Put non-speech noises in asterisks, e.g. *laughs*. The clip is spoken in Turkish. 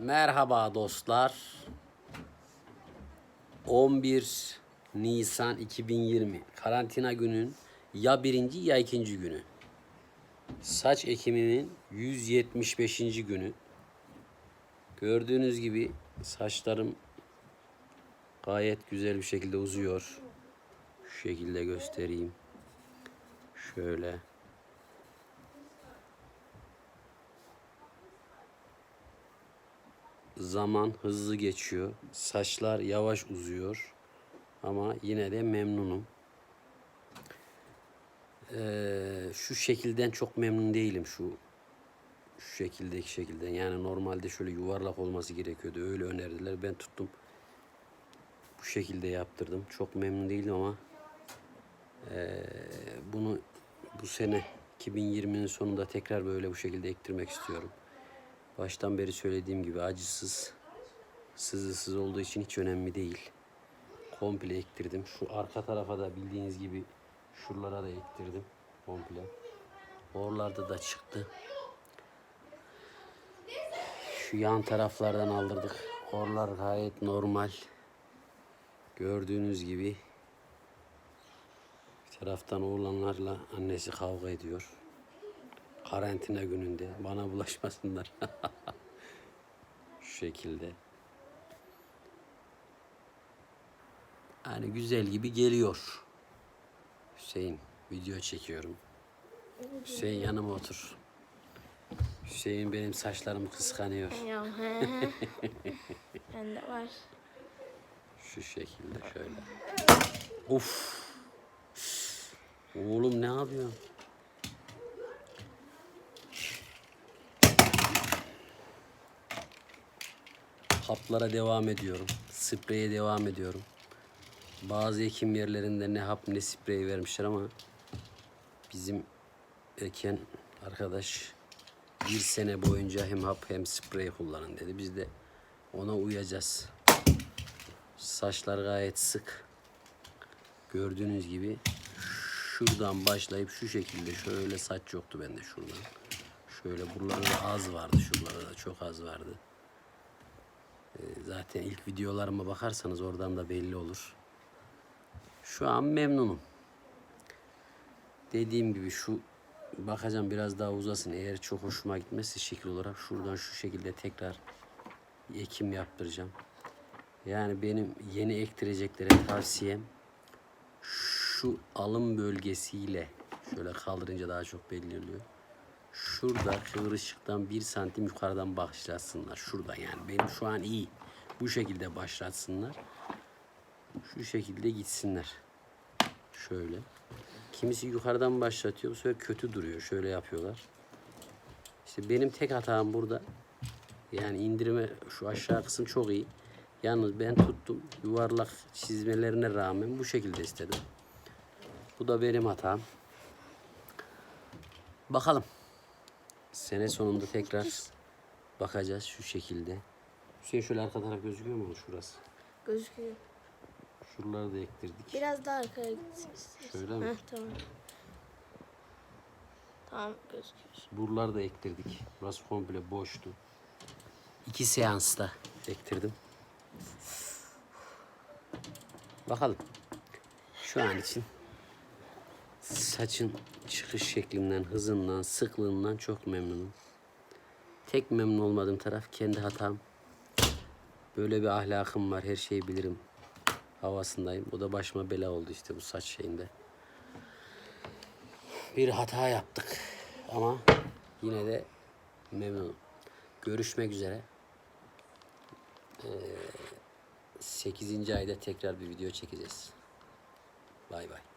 Merhaba dostlar. 11 Nisan 2020 karantina günün ya birinci ya ikinci günü. Saç ekimimin 175. günü. Gördüğünüz gibi saçlarım gayet güzel bir şekilde uzuyor. Şu şekilde göstereyim. Şöyle. Zaman hızlı geçiyor. Saçlar yavaş uzuyor. Ama yine de memnunum. Ee, şu şekilden çok memnun değilim şu şu şekildeki şekilden. Yani normalde şöyle yuvarlak olması gerekiyordu. Öyle önerdiler. Ben tuttum. Bu şekilde yaptırdım. Çok memnun değilim ama ee, bunu bu sene 2020'nin sonunda tekrar böyle bu şekilde ektirmek istiyorum. Baştan beri söylediğim gibi acısız, sızısız olduğu için hiç önemli değil. Komple ektirdim. Şu arka tarafa da bildiğiniz gibi şuralara da ektirdim komple. Oralarda da çıktı. Şu yan taraflardan aldırdık. Oralar gayet normal. Gördüğünüz gibi bir taraftan oğlanlarla annesi kavga ediyor. Karantina gününde bana bulaşmasınlar. *laughs* Şu şekilde. Yani güzel gibi geliyor. Hüseyin video çekiyorum. Hüseyin yanıma otur. Hüseyin benim saçlarımı kıskanıyor. He. *laughs* Bende var. Şu şekilde şöyle. Of. Oğlum ne yapıyorsun? Haplara devam ediyorum. Spreye devam ediyorum. Bazı ekim yerlerinde ne hap ne sprey vermişler ama bizim eken arkadaş bir sene boyunca hem hap hem sprey kullanın dedi. Biz de ona uyacağız. Saçlar gayet sık. Gördüğünüz gibi şuradan başlayıp şu şekilde şöyle saç yoktu bende şuradan. Şöyle buralarda az vardı, şuralarda da çok az vardı. Ee, zaten ilk videolarıma bakarsanız oradan da belli olur. Şu an memnunum. Dediğim gibi şu bakacağım biraz daha uzasın. Eğer çok hoşuma gitmezse şekil olarak şuradan şu şekilde tekrar ekim yaptıracağım. Yani benim yeni ektireceklere tavsiyem şu alım bölgesiyle şöyle kaldırınca daha çok belli oluyor. Şurada kıvırcıktan bir santim yukarıdan başlatsınlar. Şurada yani benim şu an iyi. Bu şekilde başlatsınlar. Şu şekilde gitsinler. Şöyle. Kimisi yukarıdan başlatıyor. Bu sefer kötü duruyor. Şöyle yapıyorlar. İşte benim tek hatam burada. Yani indirme şu aşağı kısım çok iyi. Yalnız ben tuttum yuvarlak çizmelerine rağmen bu şekilde istedim. Bu da benim hatam. Bakalım. Sene sonunda tekrar bakacağız şu şekilde. Hüseyin şöyle arka taraf gözüküyor mu şurası? Gözüküyor. Şuraları da ektirdik. Biraz daha arkaya gitsin istersen. Şöyle mi? Heh, tamam. Tamam gözüküyor. Buraları da ektirdik. Burası komple boştu. İki seansta ektirdim. Bakalım. Şu an için saçın çıkış şeklinden, hızından, sıklığından çok memnunum. Tek memnun olmadığım taraf kendi hatam. Böyle bir ahlakım var, her şeyi bilirim havasındayım. O da başıma bela oldu işte bu saç şeyinde. Bir hata yaptık ama yine de memnunum. Görüşmek üzere. Ee, 8. ayda tekrar bir video çekeceğiz. Bay bay.